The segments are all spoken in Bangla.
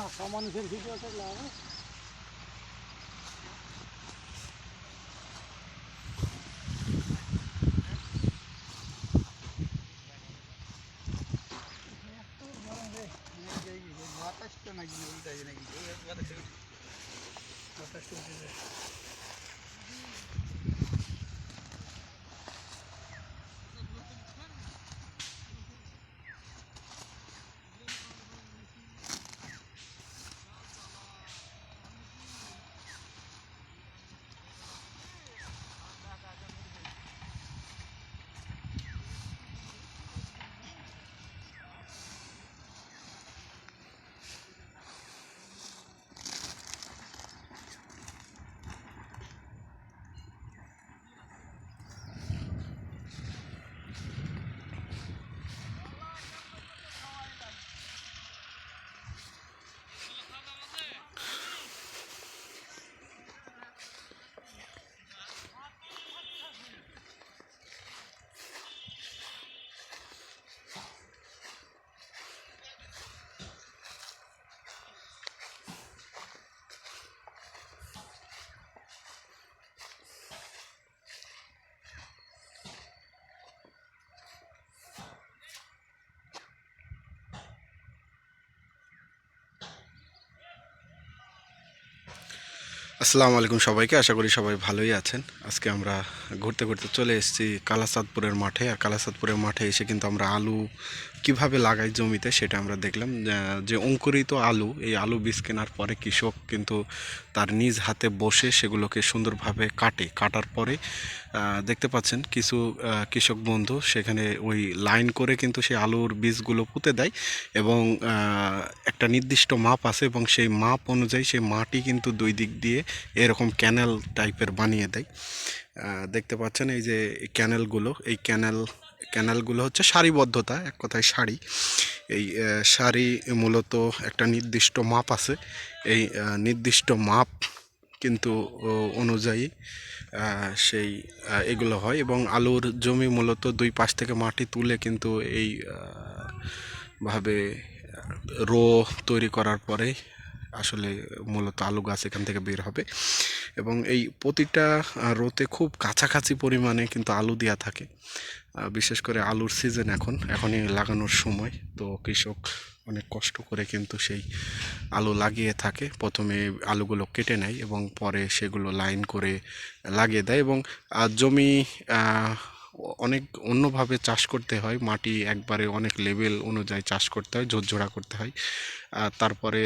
চাষা মানুষের আসসালামু আলাইকুম সবাইকে, আশা করি সবাই ভালোই আছেন। আজকে আমরা ঘুরতে ঘুরতে চলে এসেছি কালাসাদপুরের মাঠে। আর কালাসাদপুরের মাঠে এসে কিন্তু আমরা আলু কীভাবে লাগাই জমিতে সেটা আমরা দেখলাম। যে- অঙ্কুরিত আলু, এই আলু বীজ কেনার পরে কৃষক কিন্তু তার নিজ হাতে বসে সেগুলোকে সুন্দরভাবে কাটে। কাটার পরে দেখতে পাচ্ছেন কিছু কৃষক বন্ধু সেখানে ওই লাইন করে কিন্তু সেই আলুর বীজগুলো পুঁতে দেয় এবং একটা নির্দিষ্ট মাপ আছে এবং সেই মাপ অনুযায়ী সেই মাটি কিন্তু দুই দিক দিয়ে এরকম ক্যানেল টাইপের বানিয়ে দেয়। দেখতে পাচ্ছেন এই যে ক্যানেলগুলো, এই ক্যানেল, ক্যানেলগুলো হচ্ছে সারিবদ্ধতা, এক কথায় সারি। এই সারি মূলত একটা নির্দিষ্ট মাপ আছে। এই নির্দিষ্ট মাপ কিন্তু অনুযায়ী সেই এগুলো হয় এবং আলুর জমি মূলত দুই পাশ থেকে মাটি তুলে কিন্তু এই ভাবে রো তৈরি করার পরে আসলে মূলত আলু গাছ এখান থেকে বের হবে। এবং এই প্রতিটা রোতে খুব কাছাকাছি পরিমাণে কিন্তু আলু দেওয়া থাকে। বিশেষ করে আলুর সিজন এখন, এখনই লাগানোর সময়। তো কৃষক অনেক কষ্ট করে কিন্তু সেই আলু লাগিয়ে থাকে। প্রথমে আলুগুলো কেটে নেয় এবং পরে সেগুলো লাইন করে লাগিয়ে দেয়। এবং জমি অনেক অন্যভাবে চাষ করতে হয়। মাটি একবারে অনেক লেভেল অনুযায়ী চাষ করতে হয়, ঝোরঝোড়া করতে হয়। তারপরে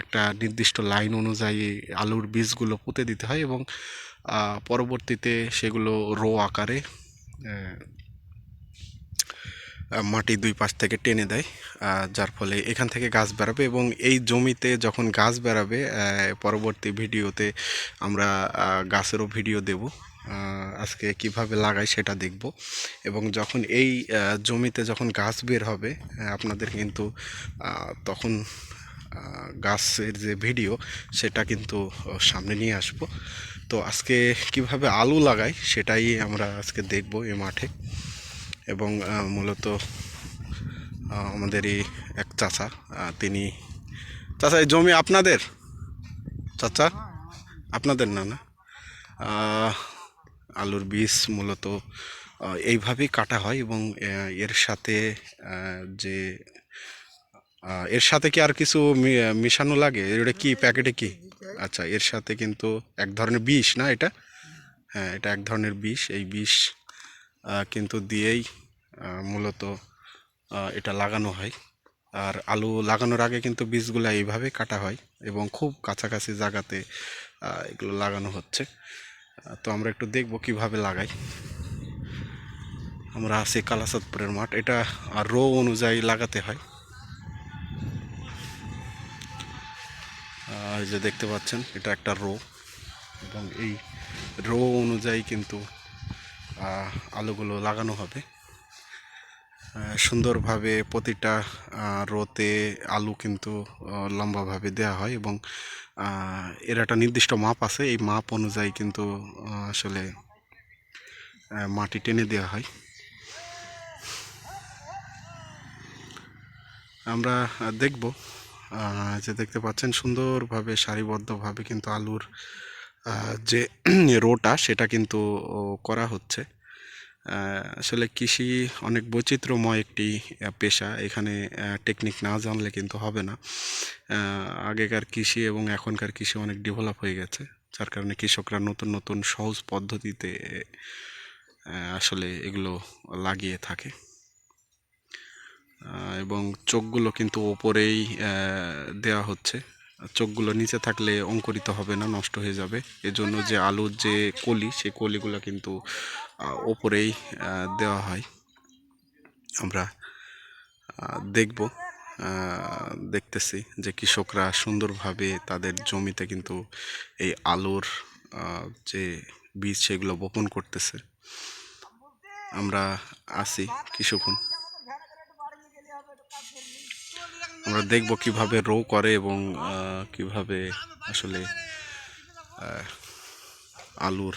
একটা নির্দিষ্ট লাইন অনুযায়ী আলুর বীজগুলো পুঁতে দিতে হয় এবং পরবর্তীতে সেগুলো রো আকারে মাটি দুই পাশ থেকে টেনে দেয়। যার ফলে এখান থেকে গাছ বেরাবে এবং এই জমিতে যখন গাছ বেরাবে পরবর্তী ভিডিওতে আমরা গাছেরও ভিডিও দেব। আজকে কীভাবে লাগাই সেটা দেখব। এবং যখন এই জমিতে যখন গাছ বের হবে আপনাদের কিন্তু তখন গাছের যে ভিডিও, সেটা কিন্তু সামনে নিয়ে আসব। তো আজকে কীভাবে আলু লাগাই, সেটাই আমরা আজকে দেখব এই মাঠে। এবং মূলত আমাদেরই এক চাচা তিনি, চাচা, এই জমি আপনাদের? চাচা? আপনাদের না না? আলুর বীজ মূলত এইভাবেই কাটা হয় এবং এর সাথে যে এর সাথে কি আর কিছু মিশানো লাগে? এটা কি প্যাকেটে কি? আচ্ছা এর সাথে কিন্তু এক ধরনের বিষ না এটা? হ্যাঁ এটা এক ধরনের বিষ। এই বিষ কিন্তু দিয়েই মূলত এটা লাগানো হয়। আর আলু লাগানোর আগে কিন্তু বীজগুলো এইভাবে কাটা হয় এবং খুব কাছাকাছি জায়গাতে এগুলো লাগানো হচ্ছে। তো আমরা একটু দেখব কীভাবে লাগাই। আমরা আছি কালাসাদপুরের মাঠ, এটা রো অনুযায়ী লাগাতে হয়। এই যে দেখতে পাচ্ছেন, এটা একটা রো এবং এই রো অনুযায়ী কিন্তু আলোগুলো লাগানো হবে। সুন্দরভাবে প্রতিটা রোতে আলু কিন্তু লম্বাভাবে দেওয়া হয় এবং এর একটা নির্দিষ্ট মাপ আছে। এই মাপ অনুযায়ী কিন্তু আসলে মাটি টেনে দেওয়া হয়। আমরা দেখব যে দেখতে পাচ্ছেন সুন্দরভাবে, সারিবদ্ধভাবে কিন্তু আলুর যে রোটা সেটা কিন্তু করা হচ্ছে। আসলে কৃষি অনেক বৈচিত্র্যময় একটি পেশা। এখানে টেকনিক না জানলে কিন্তু হবে না। আগেকার কৃষি এবং এখনকার কৃষি অনেক ডেভেলপ হয়ে গেছে, যার কারণে কৃষকরা নতুন নতুন সহজ পদ্ধতিতে আসলে এগুলো লাগিয়ে থাকে। এবং চোখগুলো কিন্তু ওপরেই দেওয়া হচ্ছে। চোখগুলো নিচে থাকলে অঙ্কুরিত হবে না, নষ্ট হয়ে যাবে। এজন্য যে আলুর যে কলি সেই কলিগুলো কিন্তু ওপরেই দেওয়া হয়। আমরা দেখব দেখতেছি যে কৃষকরা সুন্দরভাবে তাদের জমিতে কিন্তু এই আলুর যে বীজ সেগুলো বপন করতেছে। আমরা আসি কিছুক্ষণ। আমরা দেখব কীভাবে রো করে এবং কীভাবে আসলে আলুর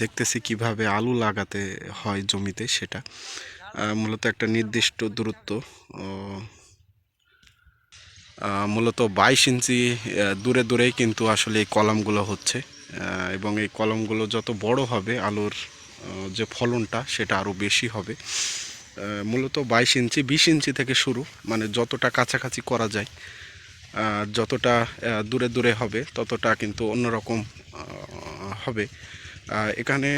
দেখতেছি কীভাবে আলু লাগাতে হয় জমিতে সেটা। মূলত একটা নির্দিষ্ট দূরত্ব মূলত বাইশ ইঞ্চি দূরে দূরেই কিন্তু আসলে এই কলমগুলো হচ্ছে। এবং এই কলমগুলো যত বড় হবে আলুর যে ফলনটা সেটা আরও বেশি হবে। মূলত বাইশ ইঞ্চি, বিশ ইঞ্চি থেকে শুরু মানে যতটা কাছাকাছি করা যায় যতটা দূরে দূরে হবে ততটা কিন্তু অন্যরকম হবে। এখানে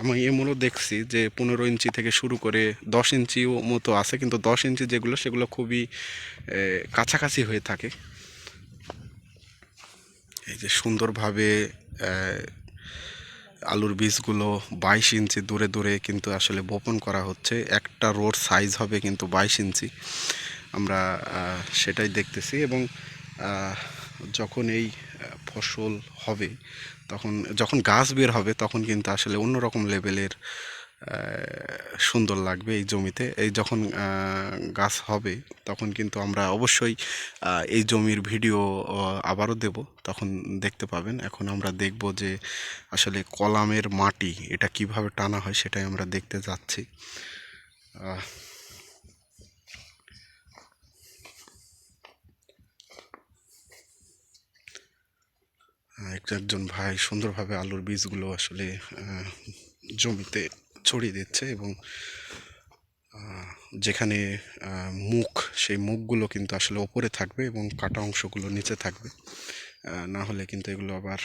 আমি এমনও দেখছি যে পনেরো ইঞ্চি থেকে শুরু করে দশ ইঞ্চিও মতো আছে, কিন্তু দশ ইঞ্চি যেগুলো, সেগুলো খুবই কাছাকাছি হয়ে থাকে। এই যে সুন্দরভাবে আলুর বীজগুলো বাইশ ইঞ্চি দূরে দূরে কিন্তু আসলে বপন করা হচ্ছে। একটা রোড সাইজ হবে কিন্তু বাইশ ইঞ্চি। আমরা সেটাই দেখতেছি এবং যখন এই ফসল হবে তখন যখন গাছ বের হবে, তখন কিন্তু আসলে অন্যরকম লেভেলের সুন্দর লাগবে এই জমিতে। এই যখন গাছ হবে, তখন কিন্তু আমরা অবশ্যই এই জমির ভিডিও আবারও দেব। তখন দেখতে পাবেন। এখন আমরা দেখব যে আসলে কলামের মাটি, এটা কীভাবে টানা হয় সেটাই আমরা দেখতে যাচ্ছি। একজন ভাই সুন্দরভাবে আলুর বীজগুলো আসলে জমিতে ছড়িয়ে দিচ্ছে এবং যেখানে মুখ, সেই মুখগুলো কিন্তু আসলে ওপরে থাকবে এবং কাটা অংশগুলো নিচে থাকবে। না হলে কিন্তু এগুলো আবার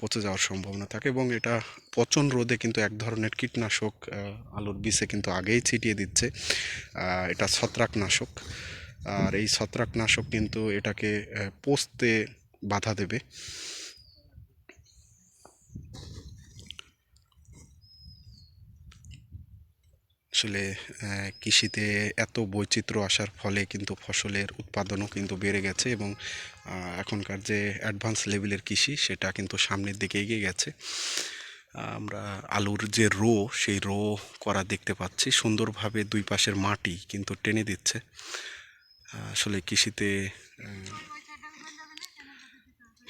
পচে যাওয়ার সম্ভাবনা থাকে এবং এটা পচন রোধে কিন্তু এক ধরনের কীটনাশক আলুর বীজে কিন্তু আগেই ছিটিয়ে দিচ্ছে। এটা ছত্রাকনাশক। আর এই ছত্রাকনাশক কিন্তু এটাকে পচতে বাধা দেবে। আসলে কৃষিতে এত বৈচিত্র্য আসার ফলে কিন্তু ফসলের উৎপাদনও কিন্তু বেড়ে গেছে এবং এখনকার যে অ্যাডভান্স লেভেলের কৃষি সেটা কিন্তু সামনের দিকে এগিয়ে গেছে। আমরা আলুর যে রো, সেই রো করা দেখতে পাচ্ছি। সুন্দরভাবে দুই পাশের মাটি কিন্তু টেনে দিচ্ছে। আসলে কৃষিতে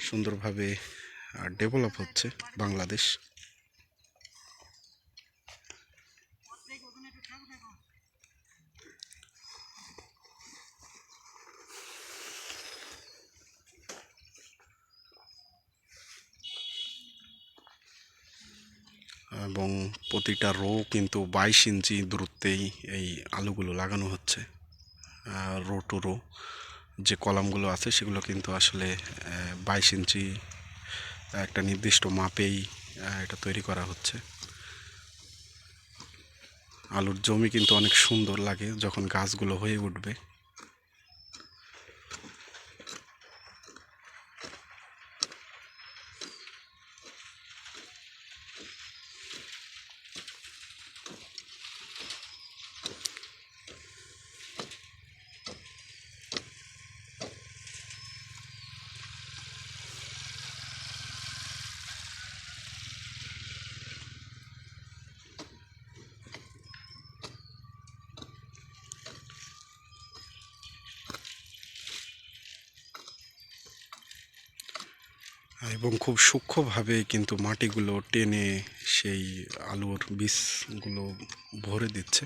সুন্দরভাবে ডেভেলপ হচ্ছে বাংলাদেশ। এবং প্রতিটা রো কিন্তু বাইশ ইঞ্চি দূরত্বেই এই আলুগুলো লাগানো হচ্ছে। রো টু রো যে কলামগুলো আছে সেগুলো কিন্তু আসলে বাইশ ইঞ্চি একটা নির্দিষ্ট মাপেই এটা তৈরি করা হচ্ছে। আলুর জমি কিন্তু অনেক সুন্দর লাগে যখন গাছগুলো হয়ে উঠবে। এবং খুব সূক্ষ্মভাবে কিন্তু মাটিগুলো টেনে সেই আলুর বীজগুলো ভরে দিচ্ছে।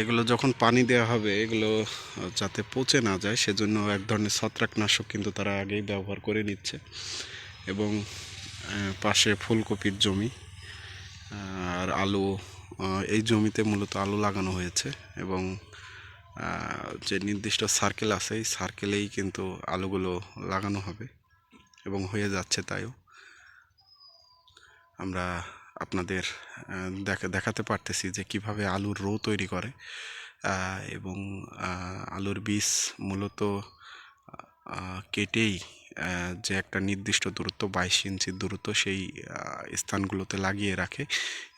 এগুলো যখন পানি দেওয়া হবে, এগুলো যাতে পচে না যায়, সেজন্য এক ধরনের ছত্রাকনাশক কিন্তু তারা আগেই ব্যবহার করে নিচ্ছে। এবং পাশে ফুলকপির জমি আর আলু এই জমিতে মূলত আলু লাগানো হয়েছে। এবং যে নির্দিষ্ট সার্কেল আছে, এই সার্কেলেই কিন্তু আলুগুলো লাগানো হবে। এবং হয়ে যাচ্ছে তাইও। আমরা আপনাদের দেখা, দেখাতে পারতেছি যে কীভাবে আলুর রো তৈরি করে। এবং আলুর বীজ মূলত কেটেই যে একটা নির্দিষ্ট দূরত্ব, বাইশ ইঞ্চি দূরত্ব সেই স্থানগুলোতে লাগিয়ে রাখে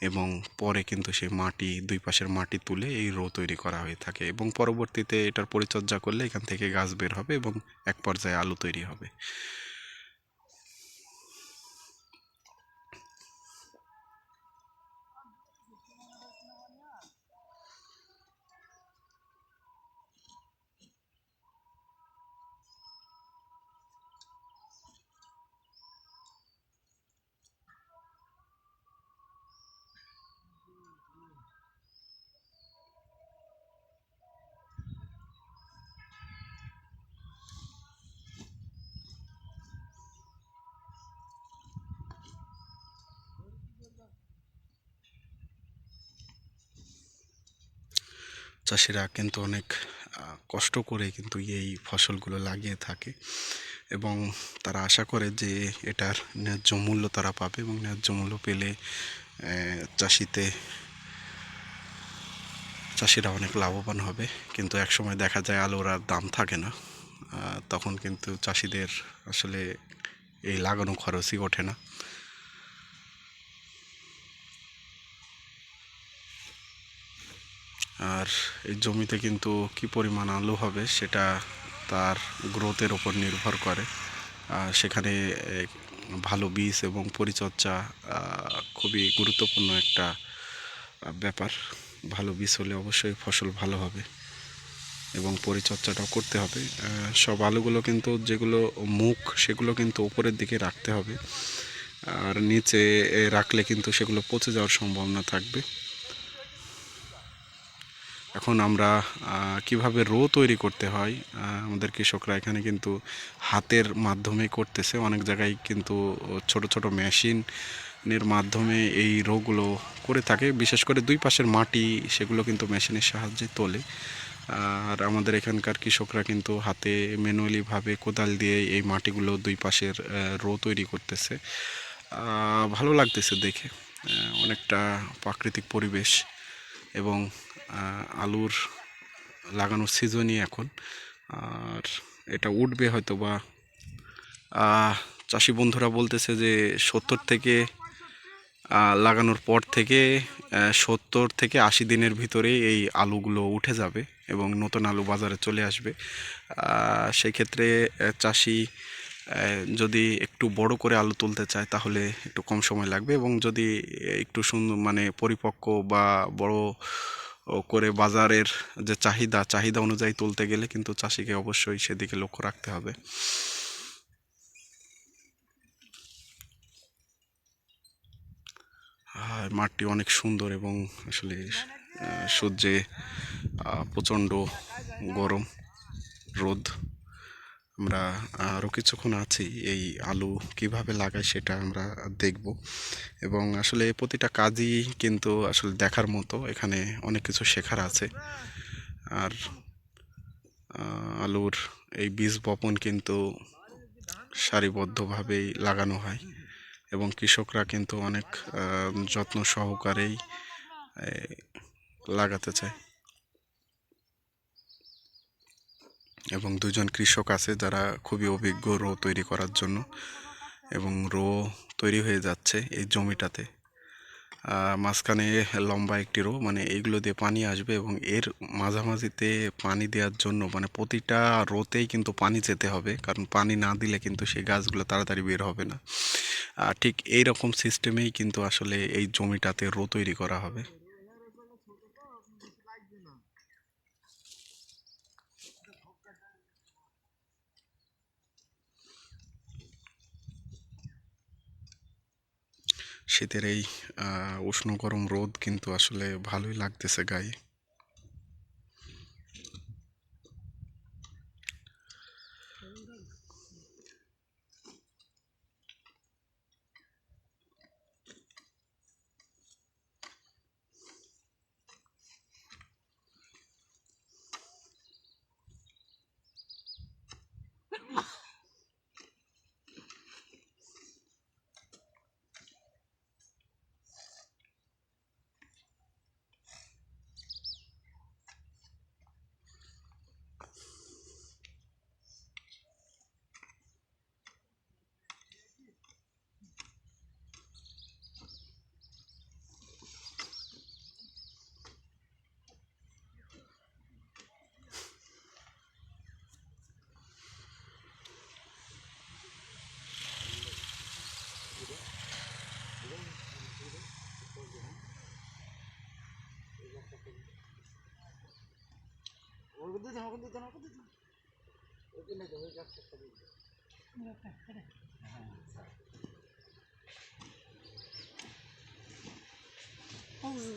এবং পরে কিন্তু সেই মাটি, দুই পাশের মাটি তুলে এই রো তৈরি করা হয়ে থাকে এবং পরবর্তীতে এটার পরিচর্যা করলে এখান থেকে গাছ বের হবে এবং এক পর্যায়ে আলু তৈরি হবে। চাষিরা কিন্তু অনেক কষ্ট করে কিন্তু এই ফসলগুলো লাগিয়ে থাকে এবং তারা আশা করে যে এটার ন্যায্য মূল্য তারা পাবে এবং ন্যায্য মূল্য পেলে চাষিতে, চাষিরা অনেক লাভবান হবে। কিন্তু একসময় দেখা যায় আলুর আর দাম থাকে না তখন কিন্তু চাষিদের আসলে এই লাগানো খরচই ওঠে না। আর এই জমিতে কিন্তু কি পরিমাণ আলু হবে সেটা তার গ্রোথের ওপর নির্ভর করে। সেখানে ভালো বীজ এবং পরিচর্যা খুবই গুরুত্বপূর্ণ একটা ব্যাপার। ভালো বীজ হলে অবশ্যই ফসল ভালো হবে এবং পরিচর্যাটাও করতে হবে। সব আলুগুলো কিন্তু যেগুলো মুখ, সেগুলো কিন্তু উপরের দিকে রাখতে হবে। আর নিচে রাখলে কিন্তু সেগুলো পচে যাওয়ার সম্ভাবনা থাকবে। এখন আমরা কীভাবে রো তৈরি করতে হয় আমাদের কৃষকরা এখানে কিন্তু হাতের মাধ্যমে করতেছে। অনেক জায়গায় কিন্তু ছোট ছোট মেশিনের মাধ্যমে এই রোগুলো করে থাকে। বিশেষ করে দুই পাশের মাটি, সেগুলো কিন্তু মেশিনের সাহায্যে তোলে। আর আমাদের এখানকার কৃষকরা কিন্তু হাতে ম্যানুয়ালিভাবে কোদাল দিয়ে এই মাটিগুলো দুই পাশের রো তৈরি করতেছে। ভালো লাগতেছে দেখে অনেকটা প্রাকৃতিক পরিবেশ এবং আলুর লাগানোর সিজনই এখন। আর এটা উঠবে হয়তো বা চাষি বন্ধুরা বলতেছে যে সত্তর থেকে লাগানোর পর থেকে সত্তর থেকে আশি দিনের ভিতরে এই আলুগুলো উঠে যাবে এবং নতুন আলু বাজারে চলে আসবে। সেই ক্ষেত্রে চাষি যদি একটু বড় করে আলু তুলতে চায় তাহলে একটু কম সময় লাগবে এবং যদি একটু সুন্দর মানে পরিপক্ক বা বড় করে বাজারের যে চাহিদা চাহিদা অনুযায়ী তুলতে গেলে কিন্তু চাষিকে অবশ্যই সেদিকে লক্ষ্য রাখতে হবে। আর মাঠটি অনেক সুন্দর এবং আসলে সূর্যে প্রচণ্ড গরম, রোদ। আমরা আরও কিছুক্ষণ আছি, এই আলু কীভাবে লাগায় সেটা আমরা দেখব। এবং আসলে প্রতিটা কাজই কিন্তু আসলে দেখার মতো, এখানে অনেক কিছু শেখার আছে। আর আলুর এই বীজ বপন কিন্তু সারিবদ্ধভাবেই লাগানো হয়। এবং কৃষকরা কিন্তু অনেক যত্ন সহকারেই লাগাতে চায়। এবং দুজন কৃষক আছে যারা খুবই অভিজ্ঞ রো তৈরি করার জন্য এবং রো তৈরি হয়ে যাচ্ছে এই জমিটাতে। মাঝখানে লম্বা একটি রো মানে এইগুলো দিয়ে পানি আসবে এবং এর মাঝামাঝিতে পানি দেওয়ার জন্য মানে প্রতিটা রোতেই কিন্তু পানি যেতে হবে, কারণ পানি না দিলে কিন্তু সেই গাছগুলো তাড়াতাড়ি বের হবে না। ঠিক এই রকম সিস্টেমেই কিন্তু আসলে এই জমিটাতে রো তৈরি করা হবে। শীতের এই উষ্ণ গরম রোদ কিন্তু আসলে ভালোই লাগতেছে গায়ে। দিন ওখান দিতেন ওখান দিতেন ওকে না ধরে যাচ্ছে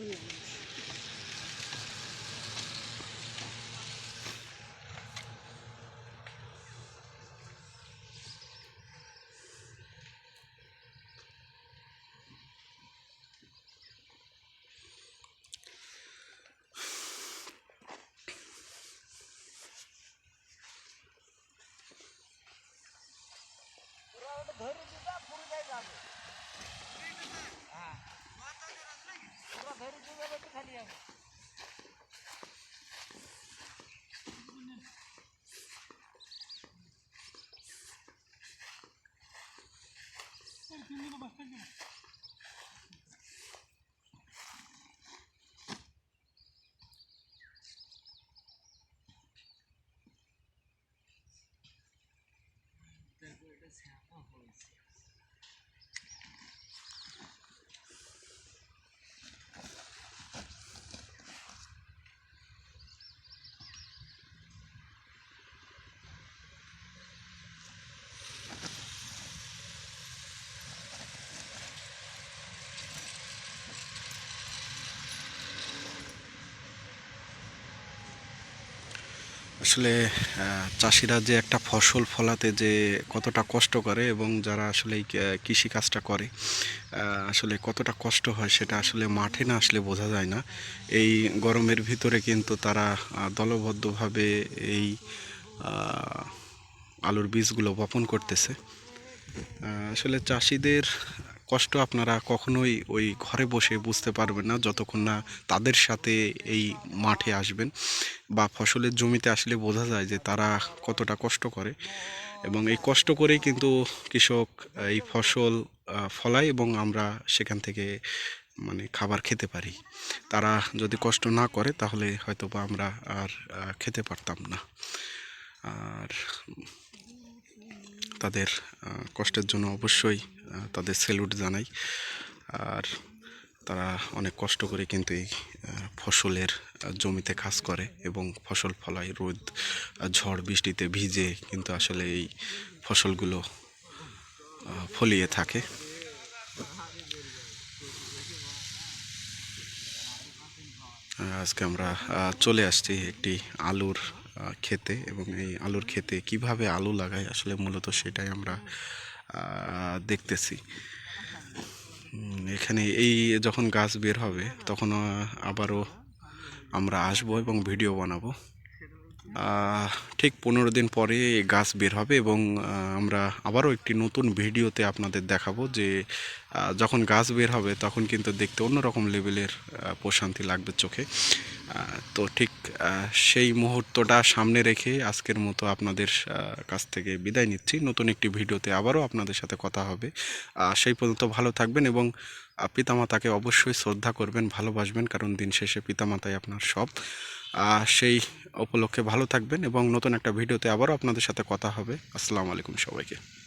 হ্যাঁ Saya 次 আসলে চাষিরা যে একটা ফসল ফলাতে যে কতটা কষ্ট করে এবং যারা আসলে আহ, কৃষিকাজটা করে আসলে কতটা কষ্ট হয় সেটা আসলে মাঠে না আসলে বোঝা যায় না। এই গরমের ভিতরে কিন্তু তারা দলবদ্ধভাবে এই আলুর বীজগুলো বপন করতেছে। আসলে চাষিদের কষ্ট আপনারা কখনোই ওই ঘরে বসে বুঝতে পারবেন না যতক্ষণ না তাদের সাথে এই মাঠে আসবেন বা ফসলের জমিতে আসলে বোঝা যায় যে তারা কতটা কষ্ট করে। এবং এই কষ্ট করেই কিন্তু কৃষক এই ফসল ফলায় এবং আমরা সেখান থেকে মানে খাবার খেতে পারি। তারা যদি কষ্ট না করে তাহলে হয়তো বা আমরা আর খেতে পারতাম না। আর তাদের কষ্টের জন্য অবশ্যই তাদের স্যালুট জানাই। আর তারা অনেক কষ্ট করে কিন্তু এই ফসলের জমিতে কাজ করে এবং ফসল ফলায়। রোদ ঝড় বৃষ্টিতে ভিজে কিন্তু আসলে এই ফসলগুলো ফলিয়ে থাকে। আজকে আমরা চলে আসছি একটি আলুর খেতে এবং এই আলুর খেতে কীভাবে আলু লাগায় আসলে মূলত সেটাই আমরা দেখতেছি। এখানে এই যখন গাছ বের হবে তখন আবারও আমরা আসব এবং ভিডিও বানাবো। ঠিক পনেরো দিন পরে গাছ বের হবে এবং আমরা আবারও একটি নতুন ভিডিওতে আপনাদের দেখাবো যে যখন গাছ বের হবে তখন কিন্তু দেখতে অন্যরকম লেভেলের প্রশান্তি লাগবে চোখে। তো ঠিক সেই মুহূর্তটা সামনে রেখে আজকের মতো আপনাদের কাছ থেকে বিদায় নিচ্ছি। নতুন একটি ভিডিওতে আবারও আপনাদের সাথে কথা হবে। সেই পর্যন্ত ভালো থাকবেন এবং পিতামাতাকে অবশ্যই শ্রদ্ধা করবেন, ভালোবাসবেন, কারণ দিন শেষে পিতামাতাই আপনার সব। সেই উপলক্ষে ভালো থাকবেন এবং নতুন একটা ভিডিওতে আবারও আপনাদের সাথে কথা হবে। আসসালামু আলাইকুম সবাইকে।